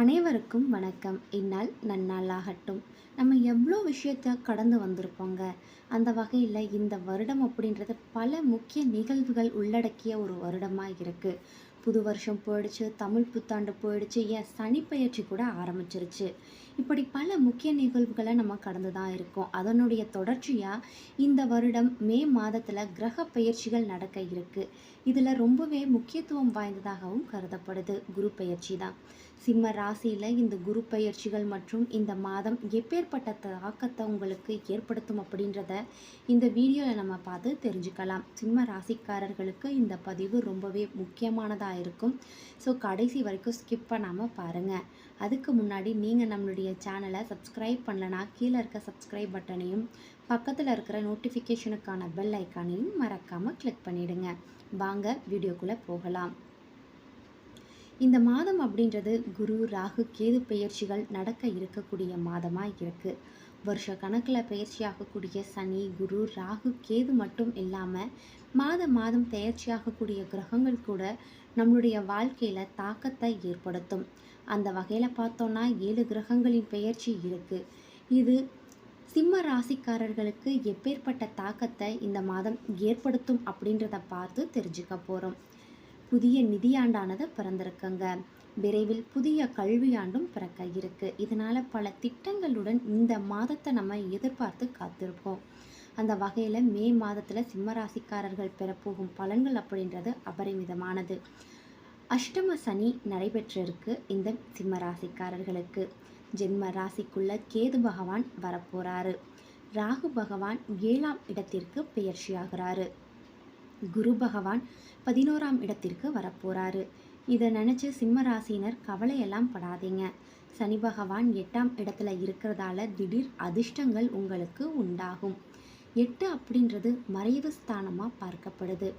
அனைவருக்கும் வணக்கம். இந்நாள் நன்னாளாகட்டும். நம்ம எவ்வளோ விஷயத்தை கடந்து வந்திருப்போங்க. அந்த வகையில் இந்த வருடம் அப்படின்றது பல முக்கிய நிகழ்வுகள் உள்ளடக்கிய ஒரு வருடமாக இருக்குது புது வருஷம் போயிடுச்சு தமிழ் புத்தாண்டு போயிடுச்சு ஏன் சனிப்பெயர்ச்சி கூட ஆரம்பிச்சிருச்சு. இப்படி பல முக்கிய நிகழ்வுகளை நம்ம கடந்து தான் இருக்கோம். அதனுடைய தொடர்ச்சியாக இந்த வருடம் மே மாதத்தில் கிரக பயிற்சிகள் நடக்க இருக்குது இதில் ரொம்பவே முக்கியத்துவம் வாய்ந்ததாகவும் கருதப்படுது. குரு பயிற்சி தான். சிம்ம ராசியில் இந்த குரு பயிற்சிகள் மற்றும் இந்த மாதம் எப்பேற்பட்ட தாக்கத்தை உங்களுக்கு ஏற்படுத்தும் அப்படின்றத இந்த வீடியோவில் நம்ம பார்த்து தெரிஞ்சுக்கலாம். சிம்ம ராசிக்காரர்களுக்கு இந்த பதிவு ரொம்பவே முக்கியமானதாக இருக்கும். ஸோ கடைசி வரைக்கும் ஸ்கிப் பண்ணாமல் பாருங்கள் அதுக்கு முன்னாடி நீங்கள் நம்மளுடைய சேனலை சப்ஸ்கிரைப் பண்ணலனா கீழே இருக்க சப்ஸ்கிரைப் பட்டனையும் பக்கத்தில் இருக்கிற நோட்டிஃபிகேஷனுக்கான பெல் ஐக்கானையும் மறக்காமல் கிளிக் பண்ணிவிடுங்க வாங்க வீடியோக்குள்ளே போகலாம். இந்த மாதம் அப்படின்றது குரு ராகு கேது பெயர்ச்சிகள் நடக்க இருக்கக்கூடிய மாதமாக இருக்குது வருஷ கணக்கில் பெயர்ச்சியாகக்கூடிய சனி குரு ராகு கேது மட்டும் இல்லாமல் மாத மாதம் பெயர்ச்சியாகக்கூடிய கிரகங்கள் கூட நம்மளுடைய வாழ்க்கையில் தாக்கத்தை ஏற்படுத்தும். அந்த வகையில் பார்த்தோன்னா ஏழு கிரகங்களின் பெயர்ச்சி இருக்குது இது சிம்ம ராசிக்காரர்களுக்கு எப்பேற்பட்ட தாக்கத்தை இந்த மாதம் ஏற்படுத்தும் அப்படின்றத பார்த்து தெரிஞ்சுக்க போகிறோம் புதிய நிதியாண்டானது பிறந்திருக்குங்க. விரைவில் புதிய கல்வியாண்டும் பிறக்க இருக்கு. இதனால் பல திட்டங்களுடன் இந்த மாதத்தை நம்ம எதிர்பார்த்து காத்திருப்போம். அந்த வகையில் மே மாதத்தில் சிம்மராசிக்காரர்கள் பெறப்போகும் பலன்கள் அப்படின்றது அபரிமிதமானது. அஷ்டம சனி நடைபெற்றிருக்கு இந்த சிம்ம ராசிக்காரர்களுக்கு ஜென்ம ராசிக்குள்ள கேது பகவான் வரப்போறாரு. ராகு பகவான் ஏழாம் இடத்திற்கு பெயர்ச்சியாகிறாரு. குரு பகவான் பதினோராம் இடத்திற்கு வரப்போகிறாரு இதை நினச்சி சிம்ம ராசினர் கவலையெல்லாம் படாதீங்க. சனி பகவான் எட்டாம் இடத்துல இருக்கிறதால திடீர் அதிர்ஷ்டங்கள் உங்களுக்கு உண்டாகும். எட்டு அப்படின்றது மறைவு ஸ்தானமாக பார்க்கப்படுது.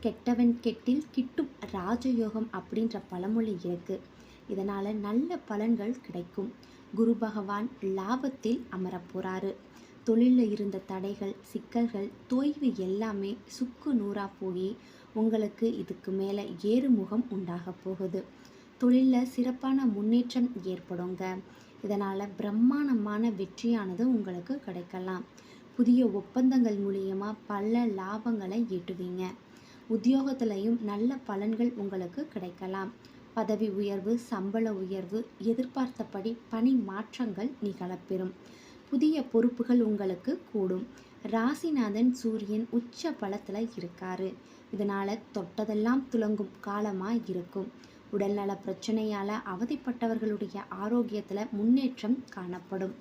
கெட்டவன் கெட்டில் கிட்டும் ராஜயோகம் அப்படின்ற பழமொழி இருக்குது இதனால் நல்ல பலன்கள் கிடைக்கும். குரு பகவான் லாபத்தில் அமரப்போகிறாரு தொழிலில் இருந்த தடைகள் சிக்கல்கள் தொய்வு எல்லாமே சுக்கு நூறாக போய் உங்களுக்கு இதுக்கு மேலே ஏறுமுகம் உண்டாக போகுது. தொழிலில் சிறப்பான முன்னேற்றம் ஏற்படுங்க. இதனால் பிரம்மாண்டமான வெற்றியானது உங்களுக்கு கிடைக்கலாம். புதிய ஒப்பந்தங்கள் மூலியமாக பல லாபங்களை ஈட்டுவீங்க. உத்தியோகத்திலையும் நல்ல பலன்கள் உங்களுக்கு கிடைக்கலாம். பதவி உயர்வு சம்பள உயர்வு எதிர்பார்த்தபடி பணி மாற்றங்கள் நிகழப்பெறும். புதிய பொறுப்புகள் உங்களுக்கு கூடும். ராசிநாதன் சூரியன் உச்ச பலத்தில் இருக்காரு. இதனால் தொட்டதெல்லாம் துளங்கும் காலமாக இருக்கும். உடல்நல பிரச்சனையால் அவதிப்பட்டவர்களுடைய ஆரோக்கியத்தில் முன்னேற்றம் காணப்படும்.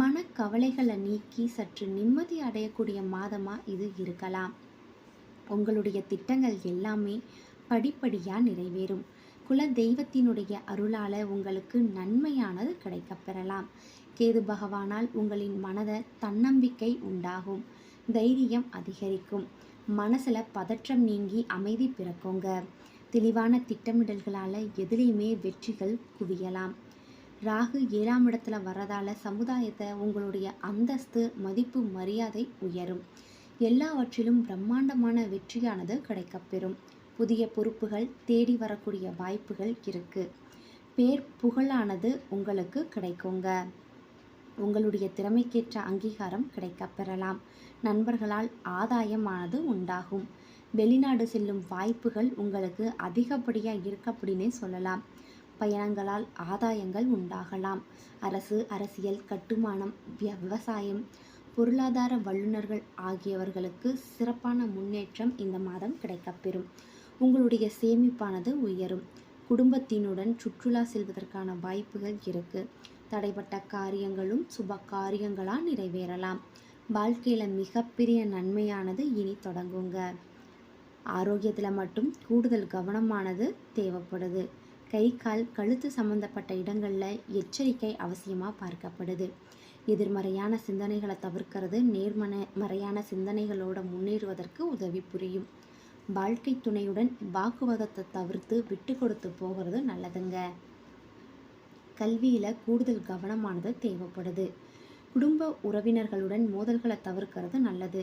மனக்கவலைகளை நீக்கி சற்று நிம்மதி அடையக்கூடிய மாதமாக இது இருக்கலாம். உங்களுடைய திட்டங்கள் எல்லாமே படிப்படியாக நிறைவேறும். குல தெய்வத்தினுடைய அருளால் உங்களுக்கு நன்மையானது கிடைக்கப்பெறலாம். கேது பகவானால் உங்களின் மனத தன்னம்பிக்கை உண்டாகும். தைரியம் அதிகரிக்கும். மனசில் பதற்றம் நீங்கி அமைதி பிறக்குங்க. தெளிவான திட்டமிடல்களால் எதிலையுமே வெற்றிகள் குவியலாம். ராகு ஏழாம் இடத்துல வர்றதால சமுதாயத்தை உங்களுடைய அந்தஸ்து மதிப்பு மரியாதை உயரும். எல்லாவற்றிலும் பிரம்மாண்டமான வெற்றியானது கிடைக்கப்பெறும் புதிய பொறுப்புகள் தேடி வரக்கூடிய வாய்ப்புகள் இருக்கு. பேர் புகழானது உங்களுக்கு கிடைக்குங்க. உங்களுடைய திறமைக்கேற்ற அங்கீகாரம் கிடைக்கப் பெறலாம் நண்பர்களால் ஆதாயமானது உண்டாகும். வெளிநாடு செல்லும் வாய்ப்புகள் உங்களுக்கு அதிகப்படியாக இருக்கு அப்படின்னே சொல்லலாம். பயணங்களால் ஆதாயங்கள் உண்டாகலாம். அரசு அரசியல் கட்டுமானம் விவசாயம் பொருளாதார வல்லுநர்கள் ஆகியவர்களுக்கு சிறப்பான முன்னேற்றம் இந்த மாதம் கிடைக்கப்பெறும். உங்களுடைய சேமிப்பானது உயரும். குடும்பத்தினுடன் சுற்றுலா செல்வதற்கான வாய்ப்புகள் இருக்குது தடைப்பட்ட காரியங்களும் சுப காரியங்களாக நிறைவேறலாம். வாழ்க்கையில் மிகப்பெரிய நன்மையானது இனி தொடங்குங்க. ஆரோக்கியத்தில் மட்டும் கூடுதல் கவனமானது தேவைப்படுது. கை கால் கழுத்து சம்மந்தப்பட்ட இடங்களில் எச்சரிக்கை அவசியமாக பார்க்கப்படுது. எதிர்மறையான சிந்தனைகளை தவிர்க்கிறது நேர்மன மறையான சிந்தனைகளோட முன்னேறுவதற்கு உதவி புரியும். வாழ்க்கை துணையுடன் வாக்குவாதத்தை தவிர்த்து விட்டு கொடுத்து போகிறது நல்லதுங்க. கல்வியில் கூடுதல் கவனமானது தேவைப்படுது. குடும்ப உறவினர்களுடன் மோதல்களை தவிர்க்கிறது நல்லது.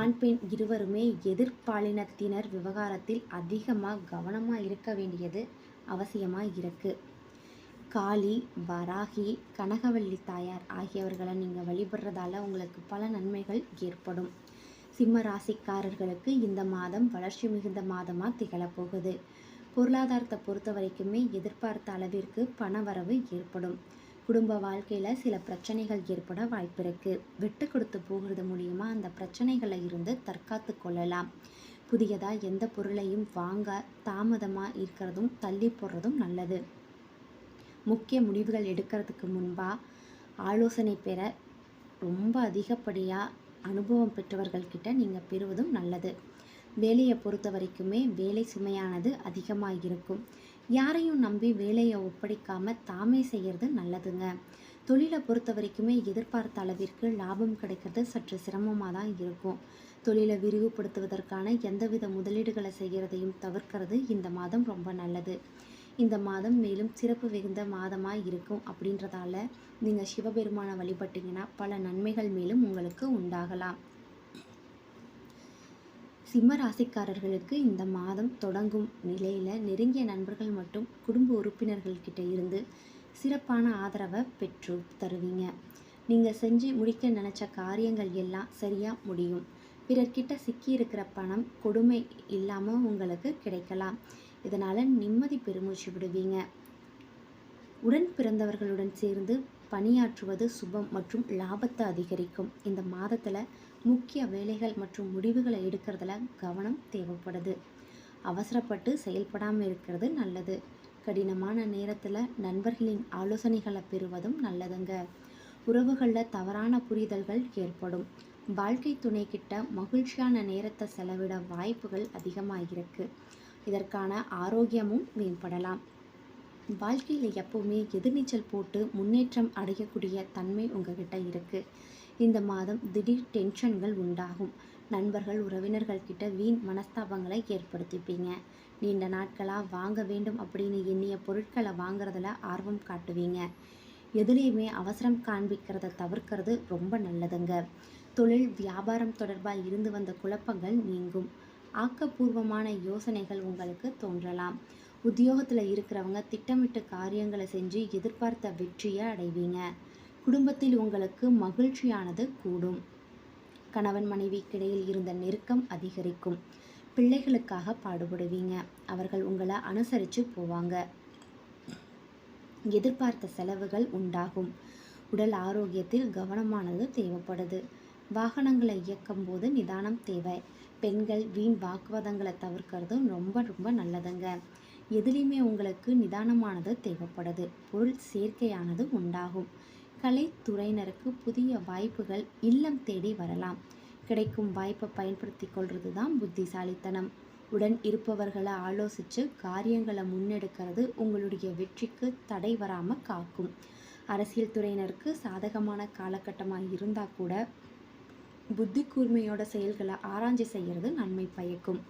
ஆண் பெண் இருவருமே எதிர்பாலினத்தினர் விவகாரத்தில் அதிகமாக கவனமாக இருக்க வேண்டியது அவசியமாக இருக்குது காளி வராகி கனகவள்ளி தாயார் ஆகியவர்களை நீங்கள் வழிபடுறதால உங்களுக்கு பல நன்மைகள் ஏற்படும். சிம்ம ராசிக்காரர்களுக்கு இந்த மாதம் வளர்ச்சி மிகுந்த மாதமாக திகழப்போகுது. பொருளாதாரத்தை பொறுத்த வரைக்குமே எதிர்பார்த்த அளவிற்கு பண வரவு ஏற்படும். குடும்ப வாழ்க்கையில் சில பிரச்சனைகள் ஏற்பட வாய்ப்பு இருக்குது விட்டு கொடுத்து போகிறது மூலியமாக அந்த பிரச்சனைகளை இருந்து தற்காத்து கொள்ளலாம். புதியதாக எந்த பொருளையும் வாங்க தாமதமாக இருக்கிறதும் தள்ளி போடுறதும் நல்லது. முக்கிய முடிவுகள் எடுக்கிறதுக்கு முன்பாக ஆலோசனை பெற ரொம்ப அதிகப்படியாக அனுபவம் பெற்றவர்கள்கிட்ட நீங்கள் பெறுவதும் நல்லது. வேலையை பொறுத்த வரைக்குமே வேலை சுமையானது அதிகமாக இருக்கும் யாரையும் நம்பி வேலையை ஒப்படைக்காமல் தாமே செய்கிறது நல்லதுங்க. தொழிலை பொறுத்த வரைக்குமே எதிர்பார்த்த அளவிற்கு லாபம் கிடைக்கிறது சற்று சிரமமாக தான் இருக்கும். தொழிலை விரிவுபடுத்துவதற்கான எந்தவித முதலீடுகளை செய்கிறதையும் தவிர்க்கிறது இந்த மாதம் ரொம்ப நல்லது. இந்த மாதம் மேலும் சிறப்பு மிகுந்த மாதமாக இருக்கும் அப்படின்றதால நீங்கள் சிவபெருமானை வழிபட்டீங்கன்னா பல நன்மைகள் மேலும் உங்களுக்கு உண்டாகலாம். சிம்ம ராசிக்காரர்களுக்கு இந்த மாதம் தொடங்கும் நிலையில் நெருங்கிய நண்பர்கள் மற்றும் குடும்ப உறுப்பினர்கள்கிட்ட இருந்து சிறப்பான ஆதரவை பெற்று தருவீங்க. நீங்கள் செஞ்சு முடிக்க நினச்ச காரியங்கள் எல்லாம் சரியாக முடியும். பிறர்கிட்ட சிக்கி இருக்கிற பணம் கொடுமை இல்லாமல் உங்களுக்கு கிடைக்கலாம். இதனால் நிம்மதி பெருமூச்சு விடுவீங்க. உடன் பிறந்தவர்களுடன் சேர்ந்து பணியாற்றுவது சுபம் மற்றும் லாபத்தை அதிகரிக்கும். இந்த மாதத்தில் முக்கிய வேலைகள் மற்றும் முடிவுகளை எடுக்கிறதுல கவனம் தேவைப்படுது. அவசரப்பட்டு செயல்படாமல் இருக்கிறது நல்லது. கடினமான நேரத்தில் நண்பர்களின் ஆலோசனைகளை பெறுவதும் நல்லதுங்க. உறவுகளில் தவறான புரிதல்கள் ஏற்படும். வாழ்க்கை துணை கிட்ட மகிழ்ச்சியான நேரத்தை செலவிட வாய்ப்புகள் அதிகமாக இருக்குது இதற்கான ஆரோக்கியமும் மேம்படலாம். வாழ்க்கையில் எப்போவுமே எதிர்நீச்சல் போட்டு முன்னேற்றம் அடையக்கூடிய தன்மை உங்ககிட்ட இருக்குது இந்த மாதம் திடீர் டென்ஷன்கள் உண்டாகும். நண்பர்கள் உறவினர்கள் கிட்ட வீண் மனஸ்தாபங்களை ஏற்படுத்திப்பீங்க. நீண்ட நாட்களாக வாங்க வேண்டும் அப்படின்னு எண்ணிய பொருட்களை வாங்குறதுல ஆர்வம் காட்டுவீங்க. எதுலேயுமே அவசரம் காண்பிக்கிறத தவிர்க்கிறது ரொம்ப நல்லதுங்க. தொழில் வியாபாரம் தொடர்பாக இருந்து வந்த குழப்பங்கள் நீங்கும். ஆக்கப்பூர்வமான யோசனைகள் உங்களுக்கு தோன்றலாம். உத்தியோகத்தில் இருக்கிறவங்க திட்டமிட்ட காரியங்களை செஞ்சு எதிர்பார்த்த வெற்றியை அடைவீங்க. குடும்பத்தில் உங்களுக்கு மகிழ்ச்சியானது கூடும். கணவன் மனைவிக்கிடையில் இருந்த நெருக்கம் அதிகரிக்கும். பிள்ளைகளுக்காக பாடுபடுவீங்க. அவர்கள் உங்களை அனுசரித்து போவாங்க. எதிர்பார்த்த செலவுகள் உண்டாகும். உடல் ஆரோக்கியத்தில் கவனமானது தேவைப்படுது. வாகனங்களை இயக்கும் போது நிதானம் தேவை. பெண்கள் வீண் வாக்குவாதங்களை தவிர்க்கிறதும் ரொம்ப ரொம்ப நல்லதுங்க. எதுலேயுமே உங்களுக்கு நிதானமானது தேவைப்படுது. பொருள் சேர்க்கையானது உண்டாகும். கலைத்துறையினருக்கு புதிய வாய்ப்புகள் இல்லம் தேடி வரலாம். கிடைக்கும் வாய்ப்பை பயன்படுத்தி கொள்வது தான் புத்திசாலித்தனம். உடன் இருப்பவர்களை ஆலோசித்து காரியங்களை முன்னெடுக்கிறது உங்களுடைய வெற்றிக்கு தடை வராமல் காக்கும். அரசியல் துறையினருக்கு சாதகமான காலகட்டமாக இருந்தால் கூட புத்தி கூர்மையோட செயல்களை ஆராய்ச்சி செய்கிறது நன்மை பயக்கும்.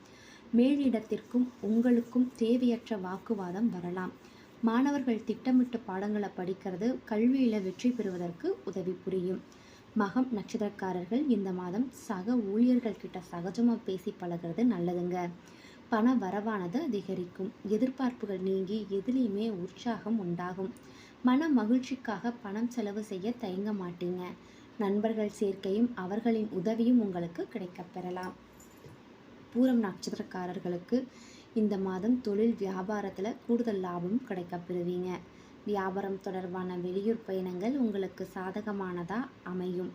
மேலிடத்திற்கும் உங்களுக்கும் தேவையற்ற வாக்குவாதம் வரலாம். மாணவர்கள் திட்டமிட்டு பாடங்களை படிக்கிறது கல்வியில் வெற்றி பெறுவதற்கு உதவி புரியும். மகம் நட்சத்திரக்காரர்கள் இந்த மாதம் சக ஊழியர்கள் கிட்ட சகஜமாக பேசி பழகிறது நல்லதுங்க. பண வரவானது அதிகரிக்கும். எதிர்பார்ப்புகள் நீங்கி எதுலேயுமே உற்சாகம் உண்டாகும். மன மகிழ்ச்சிக்காக பணம் செலவு செய்ய தயங்க மாட்டீங்க. நண்பர்கள் சேர்க்கையும் அவர்களின் உதவியும் உங்களுக்கு கிடைக்கப் பெறலாம். பூரம் நட்சத்திரக்காரர்களுக்கு இந்த மாதம் தொழில் வியாபாரத்தில் கூடுதல் லாபம் கிடைக்கப்பெறுவீங்க வியாபாரம் தொடர்பான வெளியூர் பயணங்கள் உங்களுக்கு சாதகமானதாக அமையும்.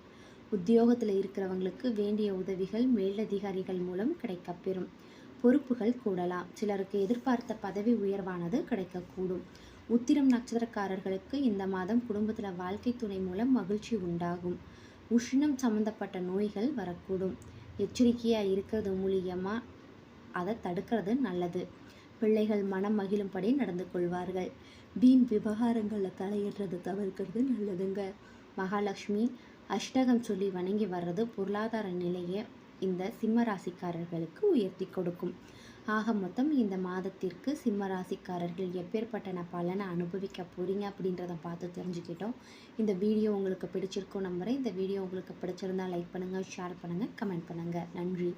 உத்தியோகத்தில் இருக்கிறவங்களுக்கு வேண்டிய உதவிகள் மேலதிகாரிகள் மூலம் கிடைக்கப்பெறும் பொறுப்புகள் கூடலாம். சிலருக்கு எதிர்பார்த்த பதவி உயர்வானது கிடைக்கக்கூடும். உத்திரம் நட்சத்திரக்காரர்களுக்கு இந்த மாதம் குடும்பத்தில் வாழ்க்கை துணை மூலம் மகிழ்ச்சி உண்டாகும். உஷ்ணம் சம்மந்தப்பட்ட நோய்கள் வரக்கூடும். எச்சரிக்கையாக இருக்கிறது மூலியமாக அதை தடுக்கிறது நல்லது. பிள்ளைகள் மனம் மகிழும்படி நடந்து கொள்வார்கள். வீண் விவகாரங்களில் தலையிடுறது தவிர்க்கிறது நல்லதுங்க. மகாலட்சுமி அஷ்டகம் சொல்லி வணங்கி வர்றது பொருளாதார நிலையை இந்த சிம்ம ராசிக்காரர்களுக்கு உயர்த்தி கொடுக்கும். ஆக மொத்தம் இந்த மாதத்திற்கு சிம்ம ராசிக்காரர்கள் எப்பேற்பட்ட பலனை அனுபவிக்க போகிறீங்க அப்படின்றத பார்த்து தெரிஞ்சுக்கிட்டோம். இந்த வீடியோ உங்களுக்கு பிடிச்சிருக்கும் நம்புகிறேன் இந்த வீடியோ உங்களுக்கு பிடிச்சிருந்தா லைக் பண்ணுங்கள் ஷேர் பண்ணுங்கள் கமெண்ட் பண்ணுங்கள் நன்றி.